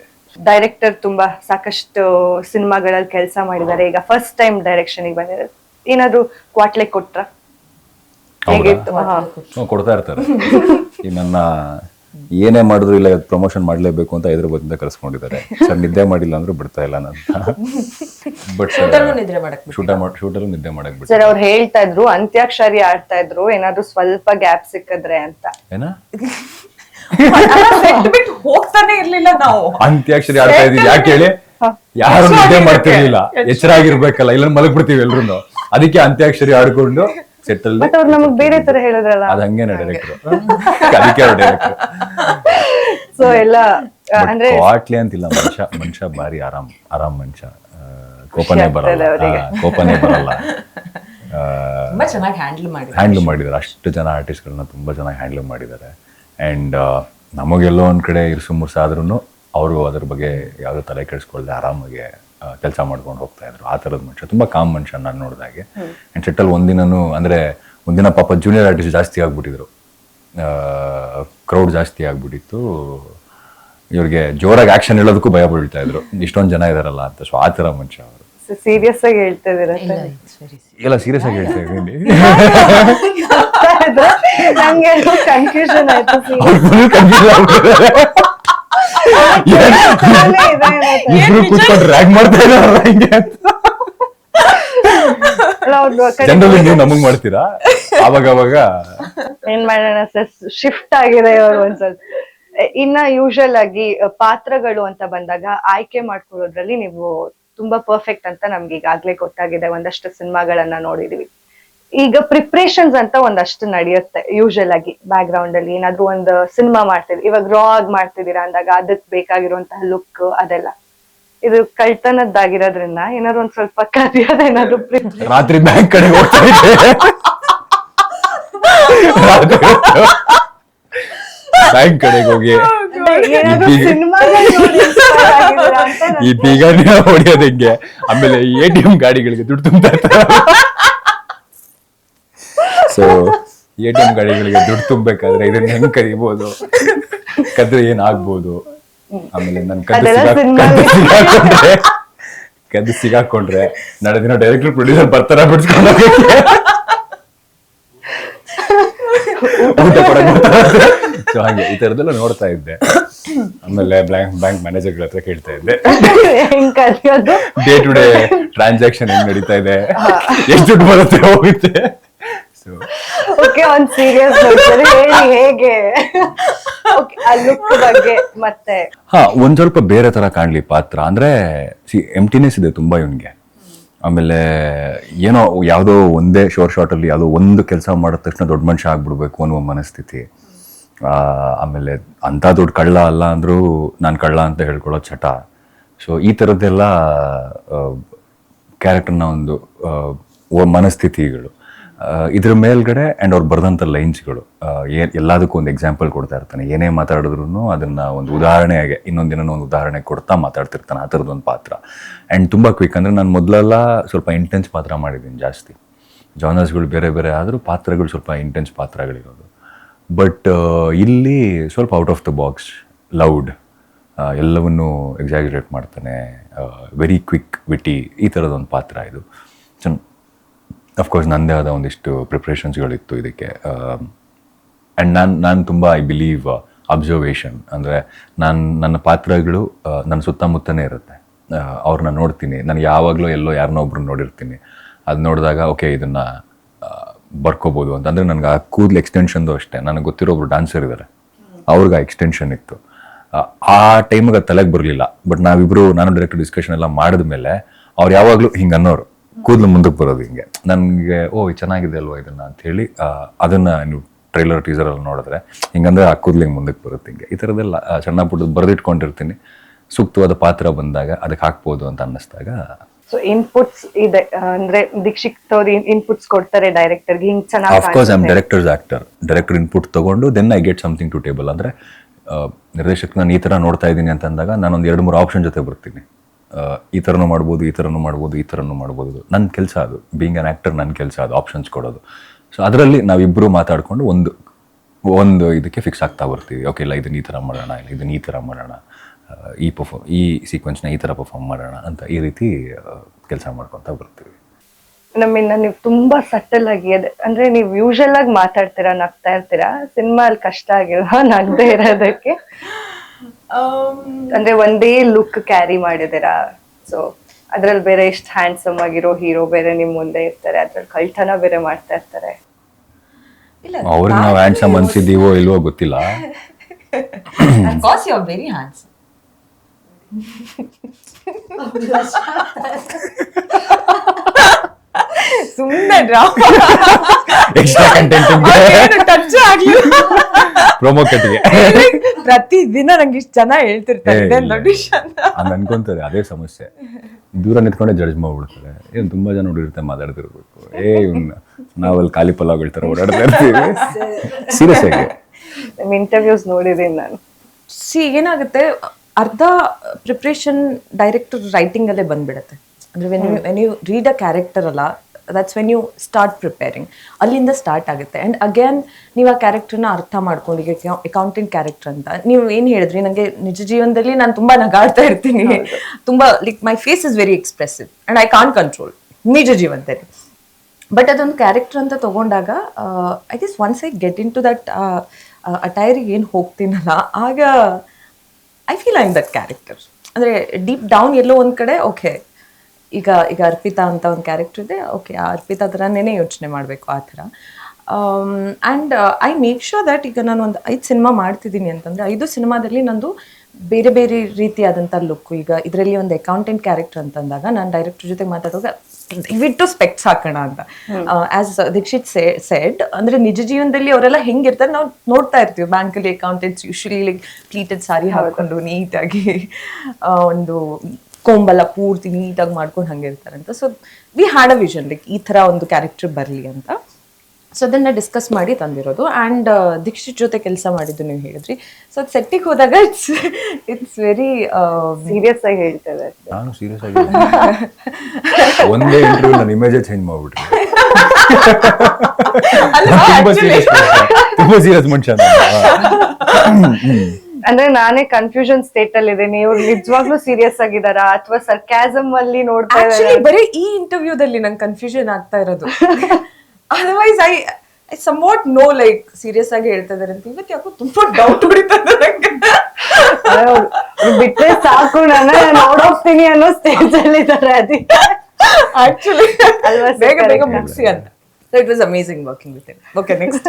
C: ಡೈರೆಕ್ಟರ್ ತುಂಬಾ ಸಾಕಷ್ಟು ಸಿನಿಮಾಗಳಲ್ಲಿ ಕೆಲಸ ಮಾಡಿದ್ದಾರೆ. ಈಗ ಫಸ್ಟ್ ಟೈಮ್ ಡೈರೆಕ್ಷನ್ ಬಂದಿದ್ದಾರೆ ಏನಾದ್ರು ಕ್ವಾಟ್ಲೆ ಕೊಟ್ರ?
B: ಕೊಡ್ತಾ ಇರ್ತಾರೆ. ಈ ನನ್ನ ಏನೇ ಮಾಡಿದ್ರು ಇಲ್ಲ ಪ್ರಮೋಷನ್ ಮಾಡಲೇಬೇಕು ಅಂತ ಹೈದ್ರಾಬಾದಿಂದ ಕರೆಸ್ಕೊಂಡಿದ್ದಾರೆ. ಸರ್ ನಿದ್ದೆ ಮಾಡಿಲ್ಲ ಅಂದ್ರೂ ಬಿಡ್ತಾ ಇಲ್ಲ ನಾನು ಬಟ್ ಶೂಟ ಶೂಟಲ್ಲೂ ನಿದ್ದೆ ಮಾಡಕ್ ಬಿಟ್ಟು
C: ಸರ್ ಅವ್ರು ಹೇಳ್ತಾ ಇದ್ರು ಅಂತ್ಯಾಕ್ಷರಿ ಆಡ್ತಾ ಇದ್ರು ಏನಾದ್ರು ಸ್ವಲ್ಪ ಗ್ಯಾಪ್ ಸಿಕ್ಕಿದ್ರೆ ಅಂತ.
B: ಏನ?
A: ಹೋಗ್ತಾನೆ ಇರ್ಲಿಲ್ಲ ನಾವು.
B: ಅಂತ್ಯಾಕ್ಷರಿ ಆಡ್ತಾ ಇದೀವಿ ಯಾಕೆ ಹೇಳಿ? ಯಾರು ನಿದ್ದೆ ಮಾಡ್ತಿರ್ಲಿಲ್ಲ. ಎಚ್ಚರ ಆಗಿರ್ಬೇಕಲ್ಲ ಇಲ್ಲ ಮಲಗ್ಬಿಡ್ತೀವಿ ಎಲ್ರು ಅದಕ್ಕೆ ಅಂತ್ಯಾಕ್ಷರಿ ಆಡ್ಕೊಂಡು ಸೆಟ್ ಅಲ್ಲಿ
C: ಬಟ್ ಅವ್ರು ನಮಗ್ ಬೇರೆ ತರ ಹೇಳಿದ್ರಲ್ಲ.
B: ಅದ್ ಹಂಗೇನೆ ಡೈರೆಕ್ಟರ್ ಅದಕ್ಕೆ ಡೈರೆಕ್ಟರ್
C: ಸೊ ಎಲ್ಲ ಅಂದ್ರೆ
B: ಕ್ವಾಟ್ಲಿ ಅಂತಿಲ್ಲ ಮನುಷ್ಯ ಮನುಷ್ಯ ಬಾರಿ ಆರಾಮ್ ಆರಾಮ್ ಮನುಷ್ಯ. ಕೋಪನೇ ಬರಲ್ಲ. ಕೋಪನೇ ಬರಲ್ಲ.
A: ತುಂಬಾ ಚೆನ್ನಾಗಿ ಹ್ಯಾಂಡಲ್ ಮಾಡಿ
B: ಹ್ಯಾಂಡಲ್ ಮಾಡಿದ್ದಾರೆ. ಅಷ್ಟು ಜನ ಆರ್ಟಿಸ್ಟ್ಗಳನ್ನ ತುಂಬಾ ಚೆನ್ನಾಗಿ ಹ್ಯಾಂಡಲ್ ಮಾಡಿದ್ದಾರೆ. ಆ್ಯಂಡ್ ನಮಗೆಲ್ಲೋ ಒಂದು ಕಡೆ ಇರ್ಸು ಮುರ್ಸ ಆದ್ರೂ ಅವರು ಅದ್ರ ಬಗ್ಗೆ ಯಾವುದೋ ತಲೆ ಕೆಡಿಸ್ಕೊಳ್ಳದೆ ಆರಾಮಾಗಿ ಕೆಲಸ ಮಾಡ್ಕೊಂಡು ಹೋಗ್ತಾ ಇದ್ರು. ಆ ಥರದ ಮನುಷ್ಯ. ತುಂಬ ಕಾಮ್ ಮನುಷ್ಯ ನಾನು ನೋಡಿದಾಗೆ. ಆ್ಯಂಡ್ ಸೆಟ್ಟಲ್ ಒಂದಿನೂ ಅಂದರೆ ಒಂದಿನ ಪಾಪ ಜೂನಿಯರ್ ಆರ್ಟಿಸ್ಟ್ ಜಾಸ್ತಿ ಆಗಿಬಿಟ್ಟಿದ್ರು. ಕ್ರೌಡ್ ಜಾಸ್ತಿ ಆಗಿಬಿಟ್ಟಿತ್ತು. ಇವ್ರಿಗೆ ಜೋರಾಗಿ ಆಕ್ಷನ್ ಹೇಳೋದಕ್ಕೂ ಭಯ ಬೀಳ್ತಾ ಇದ್ರು. ಇಷ್ಟೊಂದು ಜನ ಇದಾರಲ್ಲ ಅಂತ. ಸೊ ಆ ಥರ ಮನುಷ್ಯ ಅವರು.
C: ಸೀರಿಯಸ್ ಆಗಿ ಹೇಳ್ತಾ ಇದ್ದೀರಾ
B: ಇಲ್ಲ ಸೀರಿಯಸ್ ಆಗಿ ಹೇಳ್ತಾ ಇದ್ದೀನಿ.
C: ಕನ್ಫ್ಯೂಷನ್ ಆಯ್ತು
B: ಇಬ್ರು ಕೂತ್ಕೊಂಡು ರ್ಯಾಗ್ ಮಾಡ್ತಾ ಇದಾರಲ್ಲ ಹಿಂಗೆ ಜನರಲಿ ನೀವು ನಮಗ್ ಮಾಡ್ತೀರಾ? ಅವಾಗ ಅವಾಗ
C: ಏನ್ ಮಾಡೋಣ ಸರ್? ಶಿಫ್ಟ್ ಆಗಿದೆ ಇವರು ಒಂದ್ಸಲ. ಇನ್ನ ಯೂಶಲ್ ಆಗಿ ಪಾತ್ರಗಳು ಅಂತ ಬಂದಾಗ ಆಯ್ಕೆ ಮಾಡ್ಕೊಳ್ಳೋದ್ರಲ್ಲಿ ನೀವು ತುಂಬಾ ಪರ್ಫೆಕ್ಟ್ ಅಂತ ನಮ್ಗೆ ಈಗಾಗ್ಲೇ ಗೊತ್ತಾಗಿದೆ. ಒಂದಷ್ಟು ಸಿನಿಮಾಗಳನ್ನ ನೋಡಿದೀವಿ. ಈಗ ಪ್ರಿಪ್ರೇಷನ್ಸ್ ಅಂತ ಒಂದಷ್ಟು ನಡೆಯುತ್ತೆ ಯೂಶಲ್ ಆಗಿ ಬ್ಯಾಕ್ ಗ್ರೌಂಡ್ ಅಲ್ಲಿ ಏನಾದ್ರು ಒಂದು ಸಿನಿಮಾ ಮಾಡ್ತೀವಿ ಇವಾಗ ರಾ ಆಗಿ ಮಾಡ್ತಿದ್ದೀರಾ ಅಂದಾಗ ಅದಕ್ ಬೇಕಾಗಿರುವಂತಹ ಲುಕ್ ಅದೆಲ್ಲ. ಇದು ಕಳ್ತನದ್ದಾಗಿರೋದ್ರಿಂದ ಏನಾದ್ರು ಒಂದ್ ಸ್ವಲ್ಪ ಪ್ರಿಪ್ರೇಷನ್
B: ರಾತ್ರಿ ಬ್ಯಾಂಕ್ ಕಡೆ ಹೋಗ್ತಾ ಬ್ಯಾಂಕ್ ಕಡೆಗೆ ಹೋಗಿ.
C: ಅಂತ
B: ಈ ಬೀಗ ಹೊಡಿಯೋದಂಗೆ ಆಮೇಲೆ ಎ ಟಿ ಎಂ ಗಾಡಿಗಳಿಗೆ ದುಡ್ಡು ಇರ್ತಾರೆ. ಸೊ ಎ ಟಿ ಎಂ ಗಾಡಿಗಳಿಗೆ ದುಡ್ಡು ತುಂಬಬೇಕಾದ್ರೆ ಇದನ್ನ ಹೆಂಗ್ ಕರಿಬೋದು? ಕದ್ರೆ ಏನ್ ಆಗ್ಬಹುದು ಆಮೇಲೆ ನನ್ ಕದ್ದು ಕದ್ದು ಸಿಗಾಕೊಂಡ್ರೆ ಕದ್ದು ಸಿಗಾಕೊಂಡ್ರೆ ನಾಳೆ ದಿನ ಡೈರೆಕ್ಟರ್ ಪ್ರೊಡ್ಯೂಸರ್ ಬರ್ತಾರ ಬಿಡ್ಸ್ಕೊಂಡು. ಊಟ ಸೊ ಹಾಗೆ ಈ ತರದೆಲ್ಲ ನೋಡ್ತಾ ಇದ್ದೆ. ಆಮೇಲೆ ಬ್ಯಾಂಕ್ ಬ್ಯಾಂಕ್ ಮ್ಯಾನೇಜರ್ಗಳ ಹತ್ರ ಕೇಳ್ತಾ ಇದ್ದೆ. ಡೇ ಟು ಡೇ ಟ್ರಾನ್ಸಾಕ್ಷನ್ ಹೆಂಗ್ ನಡೀತಾ ಇದೆ? ಎಷ್ಟು ದುಡ್ಡು ಬರುತ್ತೆ ಹೋಗುತ್ತೆ ಸೊ
C: ಓಕೆ ಒಂದ್ ಸೀರಿಯಸ್ ಹೇಳಿ ಹೇಗೆ? Okay, ಆ ಲುಕ್ ಬಗ್ಗೆ ಮತ್ತೆ.
B: ಹಾ ಒಂದ್ ಸ್ವಲ್ಪ ಬೇರೆ ತರ ಕಾಣ್ಲಿ ಪಾತ್ರ. ಅಂದ್ರೆ ಸಿ ಎಂಟಿನೆಸ್ ಇದೆ ತುಂಬಾ ಇವನ್ಗೆ. ಆಮೇಲೆ ಏನೋ ಯಾವುದೋ ಒಂದೇ ಶೋರ್ ಶಾರ್ಟ್ ಅಲ್ಲಿ ಯಾವುದೋ ಒಂದು ಕೆಲಸ ಮಾಡಿದ ತಕ್ಷಣ ದೊಡ್ಡ ಮನುಷ್ಯ ಆಗ್ಬಿಡ್ಬೇಕು ಅನ್ನುವ ಮನಸ್ಥಿತಿ. ಆಮೇಲೆ ಅಂಥ ದೊಡ್ಡ ಕಳ್ಳ ಅಲ್ಲ ಅಂದರೂ ನಾನು ಕಳ್ಳ ಅಂತ ಹೇಳ್ಕೊಳ್ಳೋ ಚಟ. ಸೊ ಈ ಥರದ್ದೆಲ್ಲ ಕ್ಯಾರೆಕ್ಟರ್ನ ಒಂದು ಮನಸ್ಥಿತಿಗಳು. ಇದ್ರ ಮೇಲ್ಗಡೆ ಆ್ಯಂಡ್ ಅವ್ರು ಬರೆದಂಥ ಲೈನ್ಸ್ಗಳು ಏ, ಎಲ್ಲದಕ್ಕೂ ಒಂದು ಎಕ್ಸಾಂಪಲ್ ಕೊಡ್ತಾ ಇರ್ತಾನೆ. ಏನೇ ಮಾತಾಡಿದ್ರು ಅದನ್ನ ಒಂದು ಉದಾಹರಣೆಗೆ ಇನ್ನೊಂದಿನ ಒಂದು ಉದಾಹರಣೆ ಕೊಡ್ತಾ ಮಾತಾಡ್ತಿರ್ತಾನೆ ಆ ಥರದ್ದು ಪಾತ್ರ. ಆ್ಯಂಡ್ ತುಂಬ ಕ್ವಿಕ್ ಅಂದರೆ ನಾನು ಮೊದಲೆಲ್ಲ ಸ್ವಲ್ಪ ಇಂಟೆನ್ಸ್ ಪಾತ್ರ ಮಾಡಿದ್ದೀನಿ ಜಾಸ್ತಿ. ಜಾನರ್ಸ್ಗಳು ಬೇರೆ ಬೇರೆ ಆದರೂ ಪಾತ್ರಗಳು ಸ್ವಲ್ಪ ಇಂಟೆನ್ಸ್ ಪಾತ್ರಗಳಿರೋದು. ಬಟ್ ಇಲ್ಲಿ ಸ್ವಲ್ಪ out of the box loud ಎಲ್ಲವನ್ನೂ ಎಕ್ಸಾಗ್ರೇಟ್ ಮಾಡ್ತಾನೆ. ವೆರಿ ಕ್ವಿಕ್ ವಿಟಿ ಈ ಥರದೊಂದು ಪಾತ್ರ ಇದು. ಅಫ್ಕೋರ್ಸ್ ನನ್ನದೇ ಆದ ಒಂದಿಷ್ಟು ಪ್ರಿಪ್ರೇಷನ್ಸ್ಗಳಿತ್ತು ಇದಕ್ಕೆ. ಆ್ಯಂಡ್ ನಾನು ನಾನು ತುಂಬ ಐ ಬಿಲೀವ್ ಅಬ್ಸರ್ವೇಷನ್ ಅಂದರೆ ನಾನು ನನ್ನ ಪಾತ್ರಗಳು ಆ, ನನ್ನ ಸುತ್ತಮುತ್ತನೇ ಇರುತ್ತೆ. ಅವ್ರನ್ನ ನೋಡ್ತೀನಿ. ನಾನು ಯಾವಾಗಲೂ ಎಲ್ಲೋ ಯಾರನ್ನೋ ಒಬ್ರು ನೋಡಿರ್ತೀನಿ. ಅದು ನೋಡಿದಾಗ ಓಕೆ ಇದನ್ನು ಬರ್ಕೋಬೋದು ಅಂತ. ಅಂದರೆ ನನಗೆ ಆ ಕೂದಲು ಎಕ್ಸ್ಟೆನ್ಷನ್ದು ಅಷ್ಟೇ. ನನಗೆ ಗೊತ್ತಿರೋ ಒಬ್ರು ಡಾನ್ಸರ್ ಇದ್ದಾರೆ ಅವ್ರಿಗೆ ಆ ಎಕ್ಸ್ಟೆನ್ಷನ್ ಇತ್ತು. ಆ, ಆ ಟೈಮಿಗೆ ಅದು ತಲೆಗೆ ಬರಲಿಲ್ಲ. ಬಟ್ ನಾವಿಬ್ಬರು ನಾನು ಡೈರೆಕ್ಟ್ ಡಿಸ್ಕಷನ್ ಎಲ್ಲ ಮಾಡಿದ್ಮೇಲೆ ಅವ್ರು ಯಾವಾಗಲೂ ಹಿಂಗೆ ಅನ್ನೋರು. ಕೂದಲು ಮುಂದಕ್ಕೆ ಬರೋದು ಹಿಂಗೆ. ನನಗೆ ಓ ಚೆನ್ನಾಗಿದೆ ಅಲ್ವಾ ಇದನ್ನ ಅಂತ ಹೇಳಿ ಅದನ್ನ ನೀವು ಟ್ರೈಲರ್ ಟೀಸರ್ ಅಲ್ಲಿ ನೋಡಿದ್ರೆ ಹಿಂಗಂದ್ರೆ ಆ ಕೂದಲು ಹಿಂಗೆ ಮುಂದಕ್ಕೆ ಬರುತ್ತೆ ಹಿಂಗೆ. ಈ ಥರದ್ದೆಲ್ಲ ಸಣ್ಣ ಪುಟ್ಟದ್ದು ಬರೆದಿಟ್ಕೊಂಡಿರ್ತೀನಿ. ಸೂಕ್ತವಾದ ಪಾತ್ರ ಬಂದಾಗ ಅದಕ್ಕೆ ಹಾಕ್ಬೋದು ಅಂತ ಅನ್ನಿಸ್ದಾಗ
C: ಸೊ ಇನ್ಪುಟ್ಸ್ ಇದೆ. ಅಂದ್ರೆ ದೀಕ್ಷಿತ್ ಅವ್ರು ಇನ್ಪುಟ್ಸ್ ಕೊಡ್ತಾರೆ ಡೈರೆಕ್ಟರ್ಗೆ ಹಿಂಗ್
B: ಆಫ್ಕೋರ್ಸ್ ಐ ಆಮ್
C: ಚೆನ್ನಾಗಿ
B: ಡೈರೆಕ್ಟರ್ಸ್ ಆಕ್ಟರ್ ಡೈರೆಕ್ಟರ್ ಇನ್ಪುಟ್ ತಗೊಂಡು then I get something to table ಅಂದ್ರೆ ನಿರ್ದೇಶಕ್ ನಾನು ಈ ತರ ನೋಡ್ತಾ ಇದ್ದೀನಿ ಅಂತ ಅಂದಾಗ ನಾನೊಂದು ಎರಡು ಮೂರು ಆಪ್ಷನ್ ಜೊತೆ ಬರ್ತೀನಿ. ಈ ಥರನೂ ಮಾಡ್ಬೋದು, ಈ ಥರನೂ ಮಾಡ್ಬೋದು, ಈ ಥರನೂ ಮಾಡ್ಬೋದು. ನನ್ನ ಕೆಲಸ ಅದು. ಬೀಯಿಂಗ್ ಅನ್ ಆ್ಯಕ್ಟರ್ ನನ್ನ ಕೆಲಸ ಅದು ಆಪ್ಷನ್ಸ್ ಕೊಡೋದು. ಸೊ ಅದರಲ್ಲಿ ನಾವಿಬ್ಬರು ಮಾತಾಡಿಕೊಂಡು ಒಂದು ಒಂದು ಇದಕ್ಕೆ ಫಿಕ್ಸ್ ಆಗ್ತಾ ಬರ್ತೀವಿ. ಓಕೆ ಇಲ್ಲ, ಇದನ್ನ ಈ ಥರ ಮಾಡೋಣ, ಇಲ್ಲ, ಇದನ್ನ ಈ ಥರ ಮಾಡೋಣ ಈ ಪರ್ಫಾಮ್ ಈ ಸೀಕ್ವೆನ್ಸ್ನ ಈ ಥರ ಪರ್ಫಾರ್ಮ್ ಮಾಡೋಣ ಅಂತ ಈ ರೀತಿ ಕೆಲಸ ಮಾಡ್ಕೊತಾ ಬರ್ತೀವಿ.
C: ನಮ್ಮಿಂದ ನೀವು ತುಂಬಾ ಸಟಲ್ ಆಗಿ, ಅದೆ, ಅಂದ್ರೆ ನೀವು ಯೂಶಲ್ ಆಗಿ ಮಾತಾಡ್ತೀರಾ, ನಗ್ತಾ ಇರ್ತೀರಾ ಸಿನಿಮಾ ಅಲ್ಲಿ ಕಷ್ಟ ಆಗಿಲ್ವಾ, ನಗ್ದೇ ಇರೋದಕ್ಕೆ? ಅಂದ್ರೆ ಒಂದೇ ಲುಕ್ ಕ್ಯಾರಿ ಮಾಡಿದಿರಾ ಸೊ ಅದ್ರಲ್ಲಿ ಬೇರೆ ಎಷ್ಟು ಹ್ಯಾಂಡ್ಸಮ್ ಆಗಿರೋ ಹೀರೋ ಬೇರೆ ನಿಮ್ ಮುಂದೆ ಇರ್ತಾರೆ. ಅದ್ರಲ್ಲಿ ಕಳ್ತನ ಬೇರೆ ಮಾಡ್ತಾ ಇರ್ತಾರೆ.
A: ಇಲ್ಲ
B: ಅವ್ರಿಗೆ ನಾವು ಹ್ಯಾಂಡ್ಸಮ್ ಅನ್ಸಿದ್ದೀವೋ ಇಲ್ವೋ ಗೊತ್ತಿಲ್ಲ.
A: Cause you are very handsome ಸುಮ್ಮನೆ
B: ಎಕ್ಸ್ಟ್ರಾ ಕಂಟೆಂಟ್
A: ಟಚ್ ಆಗ್ಲಿಲ್ಲ
B: ಪ್ರೊಮೋ ಕಟ್ಟಿಗೆ.
A: ಪ್ರತಿ ದಿನ ನಂಗೆ ಇಷ್ಟು ಜನ ಹೇಳ್ತಿರ್ತಾರೆ
B: ಅನ್ಕೊಂತಾರೆ ಅದೇ ಸಮಸ್ಯೆ. ದೂರ ನಿಂತ್ಕೊಂಡೆ ಜಡ್ಜ್ ಮಾಡ್ಬಿಡ್ತಾರೆ. ಏನ್ ತುಂಬಾ ಜನ ಹುಡುಗಿರ್ತಾರೆ ಮಾತಾಡ್ತಿರ್ಬೇಕು. ಏ ಇವ್ನ ನಾವಲ್ಲಿ ಖಾಲಿ ಪಲಾವ್ ಹೇಳ್ತಾರೆ ಓಡಾಡ್ತಾ ಇರ್ತೀವಿ. ಸೀರಿಯಸ್ ಆಗಿ.
C: ಇಂಟರ್ವ್ಯೂಸ್ ನೋಡಿದೀನಿ ನಾನು.
A: ಸಿ ಏನಾಗುತ್ತೆ ಅರ್ಧ ಪ್ರಿಪ್ರೇಷನ್ ಡೈರೆಕ್ಟರ್ ರೈಟಿಂಗ್ ಅಲ್ಲೇ ಬಂದ್ಬಿಡುತ್ತೆ. ಅಂದ್ರೆ when you when you read a character ಅಲ್ಲ that's when you start preparing ಅಲ್ಲಿಂದ ಸ್ಟಾರ್ಟ್ ಆಗುತ್ತೆ. ಆ್ಯಂಡ್ ಅಗೇನ್ ನೀವು ಆ ಕ್ಯಾರೆಕ್ಟರ್ನ ಅರ್ಥ ಮಾಡ್ಕೊಂಡು ಈಗ ಅಕೌಂಟೆಂಟ್ ಕ್ಯಾರೆಕ್ಟರ್ ಅಂತ ನೀವು ಏನು ಹೇಳಿದ್ರಿ? ನನಗೆ ನಿಜ ಜೀವನದಲ್ಲಿ ನಾನು ತುಂಬ ನಗಾಡ್ತಾ ಇರ್ತೀನಿ. ತುಂಬ like my face is very expressive and I can't control ನಿಜ ಜೀವನದಲ್ಲಿ. ಬಟ್ ಅದೊಂದು ಕ್ಯಾರೆಕ್ಟರ್ ಅಂತ ತೊಗೊಂಡಾಗ I guess once I get into that ಅಟೈರಿಗೆ ಏನು ಹೋಗ್ತೀನಲ್ಲ ಆಗ I feel I that character ಅಂದರೆ ಡೀಪ್ ಡೌನ್ ಎಲ್ಲೋ ಒಂದು ಕಡೆ ಓಕೆ ಈಗ ಈಗ ಅರ್ಪಿತಾ ಅಂತ ಒಂದು ಕ್ಯಾರೆಕ್ಟರ್ ಇದೆ. ಓಕೆ ಆ ಅರ್ಪಿತಾ ಥರನೇ ಯೋಚನೆ ಮಾಡಬೇಕು ಆ ಥರ. And I make sure that ಈಗ ನಾನು ಒಂದು ಐದು ಸಿನಿಮಾ ಮಾಡ್ತಿದ್ದೀನಿ ಅಂತಂದರೆ ಐದು ಸಿನಿಮಾದಲ್ಲಿ ನಂದು ಬೇರೆ ಬೇರೆ ರೀತಿಯಾದಂಥ ಲುಕ್ ಈಗ ಇದರಲ್ಲಿ ಒಂದು ಅಕೌಂಟೆಂಟ್ ಕ್ಯಾರೆಕ್ಟರ್ ಅಂತಂದಾಗ ನಾನು ಡೈರೆಕ್ಟರ್ ಜೊತೆ ಮಾತಾಡುವಾಗ ದಯವಿಟ್ಟು ಸ್ಪೆಕ್ಟ್ಸ್ ಹಾಕೋಣ ಅಂತ. ಆಸ್ ದೀಕ್ಷಿತ್ ಸೆಡ್ ಅಂದರೆ ನಿಜ ಜೀವನದಲ್ಲಿ ಅವರೆಲ್ಲ ಹೆಂಗಿರ್ತಾರೆ ನಾವು ನೋಡ್ತಾ ಇರ್ತೀವಿ. ಬ್ಯಾಂಕಲ್ಲಿ accountants usually like pleated sari ಹಾಕೊಂಡು ನೀಟಾಗಿ ಒಂದು ಕೊಂಬಲ್ಲ ಪೂರ್ತಿ ನೀಟಾಗಿ ಮಾಡ್ಕೊಂಡು ಹಂಗೆ ಇರ್ತಾರೆ ಅಂತ. So we had a vision like ಈ ಥರ ಒಂದು ಕ್ಯಾರೆಕ್ಟರ್ ಬರಲಿ ಅಂತ. ಸೊ ಅದನ್ನು ಡಿಸ್ಕಸ್ ಮಾಡಿ ತಂದಿರೋದು. ಆ್ಯಂಡ್ ದೀಕ್ಷಿತ್ ಜೊತೆ ಕೆಲಸ ಮಾಡಿದ್ದು ನೀವು ಹೇಳಿದ್ರಿ. ಸೊ ಸೆಟ್ಟಿಗೆ ಹೋದಾಗ ಇಟ್ಸ್ ಇಟ್ಸ್ ವೆರಿ
C: ಸೀರಿಯಸ್ ಆಗಿ ಹೇಳ್ತಾರೆ
B: ನಾನು ಸೀರಿಯಸ್ ಆಗಿ ಒಂದೇ ಇಂಟರ್ವ್ಯೂ ನನ್ನ ಇಮೇಜೇ ಚೇಂಜ್ ಮಾಡಿಬಿಟ್ರಿ. ತುಂಬಾ ಸೀರಿಯಸ್ ತುಂಬಾ ಸೀರಿಯಸ್ ಮನುಷ್ಯ ನಾನು.
C: ಅಂದ್ರೆ ನಾನೇ ಕನ್ಫ್ಯೂಷನ್ ಸ್ಟೇಟ್ ಅಲ್ಲಿ ಇದ್ದೀನಿ. ಇವ್ರು ನಿಜವಾಗ್ಲೂ ಸೀರಿಯಸ್ ಆಗಿದಾರಾ ಅಥವಾ ಸರ್ಕ್ಯಾಸಮ್ ಅಲ್ಲಿ ನೋಡ್ತಾ
A: ಆಕ್ಚುಲಿ ಬರೀ ಈ ಇಂಟರ್ವ್ಯೂದಲ್ಲಿ ನಂಗೆ ಕನ್ಫ್ಯೂಷನ್ ಆಗ್ತಾ ಇರೋದು. Otherwise I I somewhat know like serious ಆಗಿ ಹೇಳ್ತಾ ಇದಾರೆ ಅಂತ. ಇವತ್ತು ಯಾಕೋ ತುಂಬಾ ಡೌಟ್ ಹೊಡಿತಾ
C: ಬಿಟ್ರೆ ಸಾಕು ನನ್ನ ನೋಡೋಗ್ತೀನಿ ಅನ್ನೋ ಸ್ಟೇಜ್ ಅಲ್ಲಿ ಇದಾರೆ ಅದಕ್ಕೆ.
A: ಆಕ್ಚುಲಿ
C: ಅಲ್ವಾ?
A: ಬೇಗ ಬೇಗ. ಮುಗಿಸಿ ಅಂತ. It was amazing working with okay next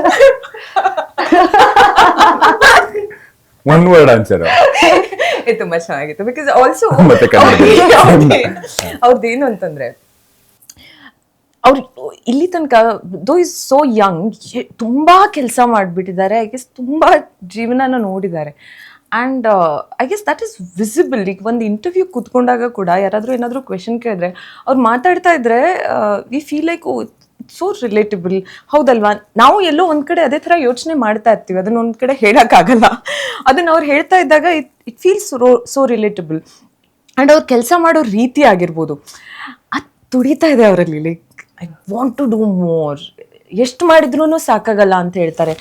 B: one word answer
A: ಇದು ತುಂಬಾ ಚೆನ್ನಾಗಿತ್ತು. ಬಿಕಾಸ್ ಆಲ್ಸೋ
B: ಮತ್ತೆ.
A: ಅವ್ರದ್ದೇನು ಅಂತಂದ್ರೆ ಅವ್ರು ಇಲ್ಲಿ ತನಕ ದೋ ಇಸ್ ಸೋ ಯಂಗ್ ತುಂಬಾ ಕೆಲಸ ಮಾಡಿಬಿಟ್ಟಿದ್ದಾರೆ. ಐ ಗೆಸ್ ತುಂಬಾ ಜೀವನನ ನೋಡಿದ್ದಾರೆ. And I guess that is visible ಈಗ ಒಂದು ಇಂಟರ್ವ್ಯೂ ಕೂತ್ಕೊಂಡಾಗ ಕೂಡ ಯಾರಾದರೂ ಏನಾದರೂ ಕ್ವೆಶನ್ ಕೇಳಿದ್ರೆ ಅವ್ರು ಮಾತಾಡ್ತಾ ಇದ್ರೆ we feel like so relatable ಹೌದಲ್ವಾ? ನಾವು ಎಲ್ಲೋ ಒಂದ್ ಕಡೆ ಅದೇ ತರ ಯೋಚನೆ ಮಾಡ್ತಾ ಇರ್ತೀವಿ. ಅದನ್ನ ಒಂದ್ ಕಡೆ ಹೇಳೋಕ್ಕಾಗಲ್ಲ. ಅದನ್ನ ಅವ್ರು ಹೇಳ್ತಾ ಇದ್ದಾಗ it it feels so relatable and ಅವ್ರು ಕೆಲಸ ಮಾಡೋ ರೀತಿ ಆಗಿರ್ಬೋದು. ಅದು ತುಡಿತಾ ಇದೆ ಅವರಲ್ಲಿ. Like I want to do more ಎಷ್ಟು ಮಾಡಿದ್ರು ಸಾಕಾಗಲ್ಲ ಅಂತ ಹೇಳ್ತಾರೆ.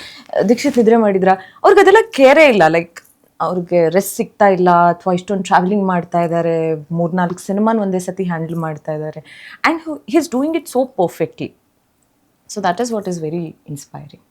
A: ದೀಕ್ಷಿತ್ ನಿದ್ರೆ ಮಾಡಿದ್ರ? ಅವ್ರಿಗೆ ಅದೆಲ್ಲ ಕೇರೇ ಇಲ್ಲ. ಲೈಕ್ ಅವ್ರಿಗೆ ರೆಸ್ಟ್ ಸಿಗ್ತಾ ಇಲ್ಲ. ಅಥವಾ ಇಷ್ಟೊಂದು ಟ್ರಾವೆಲಿಂಗ್ ಮಾಡ್ತಾ ಇದ್ದಾರೆ ಮೂರ್ನಾಲ್ಕು ಸಿನಿಮಾನ ಒಂದೇ ಸತಿ ಹ್ಯಾಂಡಲ್ ಮಾಡ್ತಾ ಇದ್ದಾರೆ and he is doing it so perfectly so that is what is very inspiring